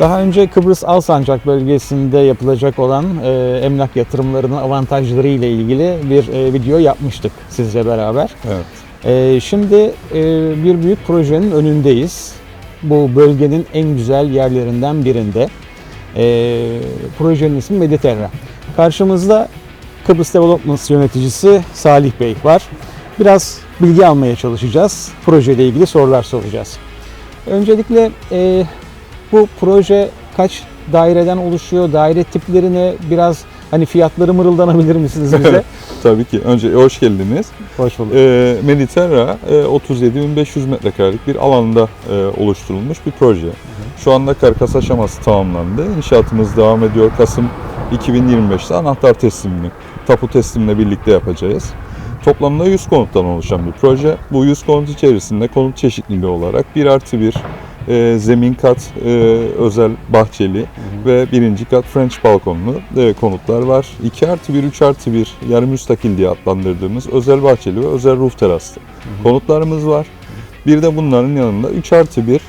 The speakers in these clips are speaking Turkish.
Daha önce Kıbrıs Alsancak bölgesinde yapılacak olan e, emlak yatırımlarının avantajları ile ilgili bir e, video yapmıştık sizle beraber. Evet. E, şimdi e, bir büyük projenin önündeyiz. Bu bölgenin en güzel yerlerinden birinde. E, projenin ismi Mediterra. Karşımızda Kıbrıs Development yöneticisi Salih Bey var. Biraz bilgi almaya çalışacağız. Projeyle ilgili sorular soracağız. Öncelikle e, bu proje kaç daireden oluşuyor? Daire tiplerini biraz hani fiyatları mırıldanabilir misiniz bize? Tabii ki. Önce hoş geldiniz. Hoş bulduk. Ee, Mediterra e, 37.500 metrekarelik bir alanda e, oluşturulmuş bir proje. Şu anda karkas aşaması tamamlandı. İnşaatımız devam ediyor. Kasım 2025'te anahtar teslimini, tapu teslimle birlikte yapacağız. Toplamda 100 konuttan oluşan bir proje. Bu 100 konut içerisinde konut çeşitliliği olarak 1 artı 1 e, zemin kat e, özel bahçeli ve birinci kat French balkonlu e, konutlar var. 2 artı 1, 3 artı 1 yarı müstakil diye adlandırdığımız özel bahçeli ve özel roof teraslı konutlarımız var. Bir de bunların yanında 3 artı 1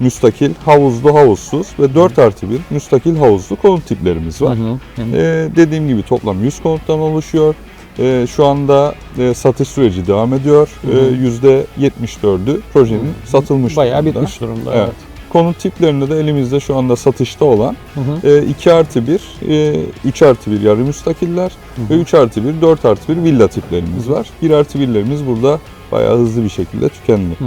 müstakil havuzlu havuzsuz ve 4 artı 1 müstakil havuzlu konut tiplerimiz var. Hı hı. Ee, dediğim gibi toplam 100 konuttan oluşuyor. Ee, şu anda e, satış süreci devam ediyor. Hı. Ee, %74'ü projenin satılmış Bayağı durumda. bitmiş durumda. Evet. Evet. Konut tiplerinde de elimizde şu anda satışta olan Hı hı. e, 2 artı 1, e, 3 artı 1 yarı müstakiller Hı ve hı. 3 artı 1, 4 artı 1 villa tiplerimiz var. 1 artı 1'lerimiz burada bayağı hızlı bir şekilde tükendi. Hı.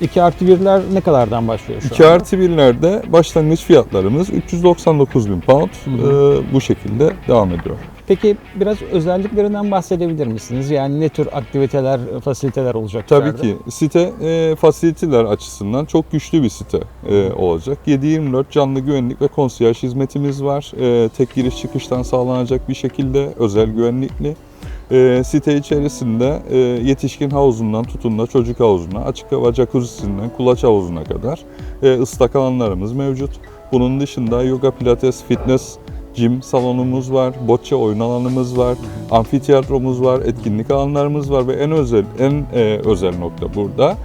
2 artı 1'ler ne kadardan başlıyor şu 2 anda? artı 1'lerde başlangıç fiyatlarımız 399 bin pound e, bu şekilde devam ediyor. Peki biraz özelliklerinden bahsedebilir misiniz? Yani ne tür aktiviteler, fasiliteler olacak? Tabii içeride? ki site e, fasiliteler açısından çok güçlü bir site e, olacak. 7-24 canlı güvenlik ve konsiyaj hizmetimiz var. E, tek giriş çıkıştan sağlanacak bir şekilde özel güvenlikli. E, site içerisinde e, yetişkin havuzundan tutun da çocuk havuzuna, açık hava jacuzzisinden kulaç havuzuna kadar e, ıslak alanlarımız mevcut. Bunun dışında yoga, pilates, fitness, gym salonumuz var, bocce oyun alanımız var, amfiteyatromuz var, etkinlik alanlarımız var ve en özel en e, özel nokta burada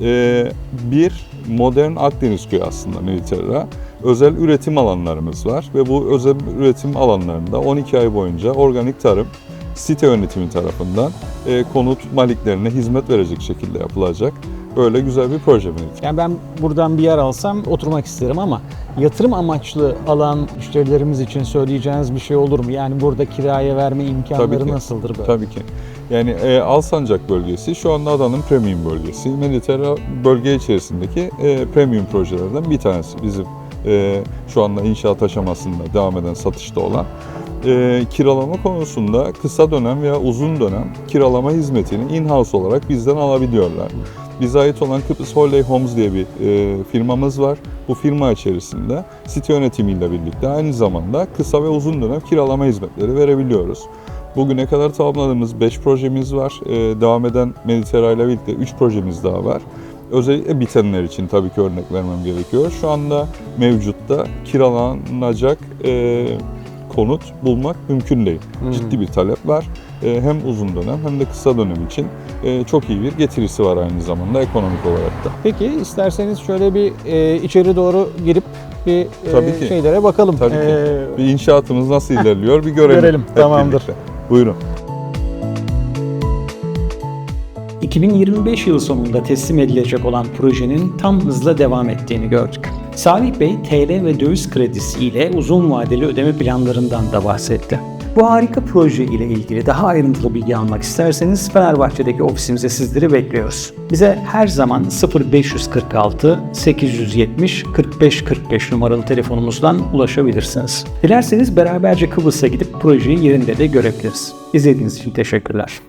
e, bir modern Akdeniz köyü aslında Mediterra. Özel üretim alanlarımız var ve bu özel üretim alanlarında 12 ay boyunca organik tarım site yönetimi tarafından e, konut maliklerine hizmet verecek şekilde yapılacak. Böyle güzel bir proje Mediterra. Yani ben buradan bir yer alsam oturmak isterim ama yatırım amaçlı alan müşterilerimiz için söyleyeceğiniz bir şey olur mu? Yani burada kiraya verme imkanları Tabii ki. nasıldır böyle? Tabii ki. Yani e, Alsancak bölgesi şu anda adanın premium bölgesi. Mediterra bölge içerisindeki e, premium projelerden bir tanesi. Bizim e, şu anda inşaat aşamasında devam eden satışta olan. E, kiralama konusunda kısa dönem veya uzun dönem kiralama hizmetini in-house olarak bizden alabiliyorlar. Bize ait olan Kıbrıs Holiday Homes diye bir e, firmamız var. Bu firma içerisinde site yönetimiyle birlikte aynı zamanda kısa ve uzun dönem kiralama hizmetleri verebiliyoruz. Bugüne kadar tamamladığımız 5 projemiz var. Ee, devam eden Mediterra ile birlikte 3 projemiz daha var. Özellikle bitenler için tabii ki örnek vermem gerekiyor. Şu anda mevcutta kiralanacak e, konut bulmak mümkün değil. Hmm. Ciddi bir talep var. E, hem uzun dönem hem de kısa dönem için e, çok iyi bir getirisi var aynı zamanda ekonomik olarak da. Peki isterseniz şöyle bir e, içeri doğru girip bir Tabii ki. şeylere bakalım. Tabii ki. E, Bir inşaatımız nasıl ilerliyor bir görelim. Görelim, hep tamamdır. birlikte. Buyurun. 2025 yılı sonunda teslim edilecek olan projenin tam hızla devam ettiğini gördük. Salih Bey TL ve döviz kredisi ile uzun vadeli ödeme planlarından da bahsetti. Bu harika proje ile ilgili daha ayrıntılı bilgi almak isterseniz Fenerbahçe'deki ofisimize sizleri bekliyoruz. Bize her zaman 0546 870 45 45 numaralı telefonumuzdan ulaşabilirsiniz. Dilerseniz beraberce Kıbrıs'a gidip projeyi yerinde de görebiliriz. İzlediğiniz için teşekkürler.